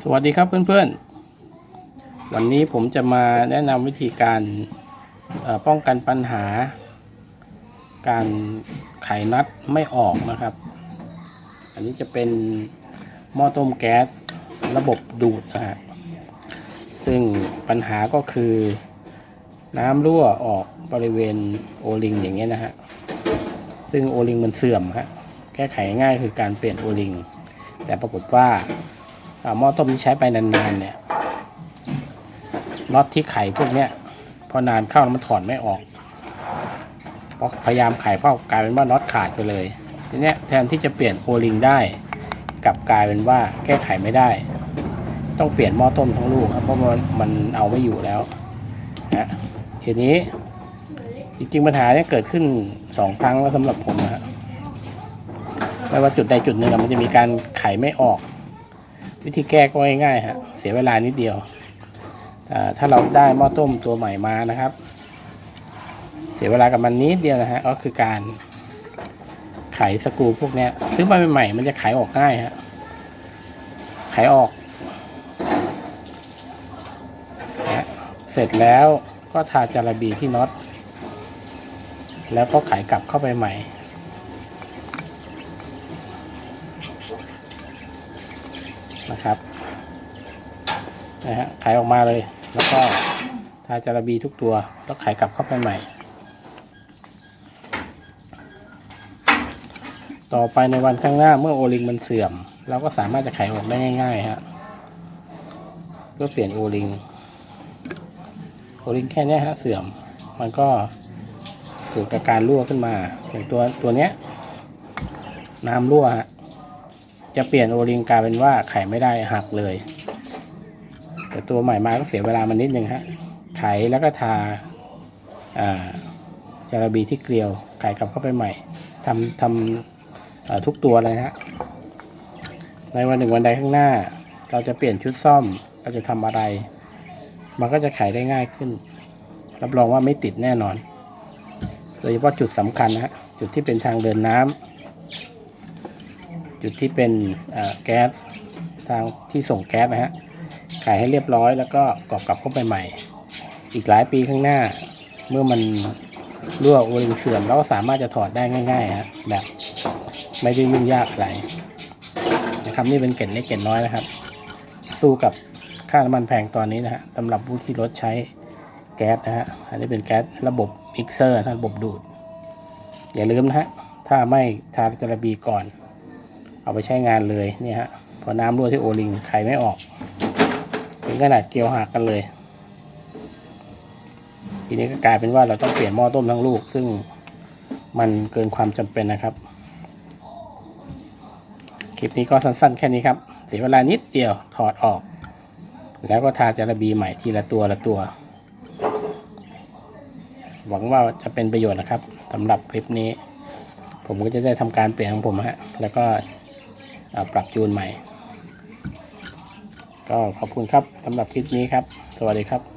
สวัสดีครับเพื่อนๆ วันนี้ผมจะมาแนะนำวิธีการป้องกันปัญหา การไขน็อตไม่ออกนะครับ อันนี้จะเป็นหม้อต้มแก๊สระบบดูดนะฮะซึ่งปัญหาก็คือน้ำรั่วออกบริเวณโอลิงอย่างเงี้ยนะฮะ ซึ่งโอลิงมันเสื่อมฮะ แก้ไขง่ายคือการเปลี่ยนโอลิง แต่ปรากฏว่า หม้อต้มที่ใช้ไปนานๆเนี่ยน็อตที่ไข่พวกเนี้ยพอนานเข้ามันถอดไม่ออกเพราะพยายามไขเข้ากลายเป็นว่าน็อตขาดไปเลยทีเนี้ยแทนที่จะเปลี่ยนโอลิงได้กลับกลายเป็นว่าแก้ไขไม่ได้ ต้องเปลี่ยนหม้อต้มทั้งลูกครับเพราะมันมันเอาไม่อยู่แล้วนะทีนี้จริงๆปัญหาเนี้ยเกิดขึ้นสองครั้งแล้วสำหรับผมนะฮะไม่ว่าจุดใดจุดหนึ่งมันจะมีการไขไม่ออก วิธีแก้ก็ง่ายๆฮะเสียเวลานิดเดียวถ้าเราได้หม้อต้มตัวใหม่มานะครับ เสียเวลากับมันนิดเดียวนะฮะก็คือการไขสกรูพวกนี้ซื้อมาใหม่ๆมันจะไขออกง่ายฮะไขออกนะเสร็จแล้วก็ทาจาระบีที่น็อตแล้วก็ไขกลับเข้าไปใหม่ นะครับนะฮะขายออกมาเลย แล้วก็ทาจาระบีทุกตัวแล้วขายกลับเข้าไปใหม่ ต่อไปในวันข้างหน้าเมื่อโอลิงมันเสื่อม เราก็สามารถจะไขออกได้ง่ายๆฮะเพื่อเปลี่ยนโอลิงโอลิงแค่เนี้ยฮะเสื่อม มันก็เกิดกับการรั่วขึ้นมาอย่างตัวตัวเนี้ยน้ำรั่วฮะ จะเปลี่ยนโอลิงกลายเป็นว่าไขไม่ได้หักเลย แต่ตัวใหม่มาก็เสียเวลามันนิดนึงฮะไขแล้วก็ทาอ่าจาระบีที่เกลียวไขกลับเข้าไปใหม่ทำทำอ่าทุกตัวเลยฮะในวันหนึ่งวันใดข้างหน้า เราจะเปลี่ยนชุดซ่อมเราจะทำอะไร มันก็จะไขได้ง่ายขึ้น รับรองว่าไม่ติดแน่นอน โดยเฉพาะจุดสำคัญนะฮะจุดที่เป็นทางเดินน้ำ จุดที่เป็นแก๊สทางที่ส่งแก๊สนะฮะขายให้เรียบร้อยแล้วก็กรอบกลับเข้าไปใหม่ อีกหลายปีข้างหน้า เมื่อมันรั่วโอลิงเสื่อมเราก็สามารถจะถอดได้ง่ายๆฮะแบบไม่ได้ยุ่งยากอะไรนะครับนี่เป็นเกร็ดเล็กเกร็ดน้อยนะครับ สู้กับค่าน้ำมันแพงตอนนี้นะฮะสำหรับผู้ที่รถใช้แก๊สนะฮะอันนี้เป็นแก๊สระบบมิกเซอร์นะระบบดูด อย่าลืมนะฮะถ้าไม่ทาจาระบีก่อน เอาไปใช้งานเลยเนี่ยฮะพอน้ำรั่วที่โอลิงไขไม่ออก ถึงขนาดเกลียวหักกันเลย ทีนี้ก็กลายเป็นว่าเราต้องเปลี่ยนหม้อต้มทั้งลูก ซึ่งมันเกินความจำเป็นนะครับ คลิปนี้ก็สั้นๆ แค่นี้ครับ เสียเวลานิดเดียวถอดออก แล้วก็ทาจาระบีใหม่ทีละตัวละตัว หวังว่าจะเป็นประโยชน์นะครับสำหรับคลิปนี้ ผมก็จะได้ทำการเปลี่ยนของผมฮะแล้วก็ ปรับจูนใหม่ ก็ขอบคุณครับสำหรับคลิปนี้ครับ สวัสดีครับ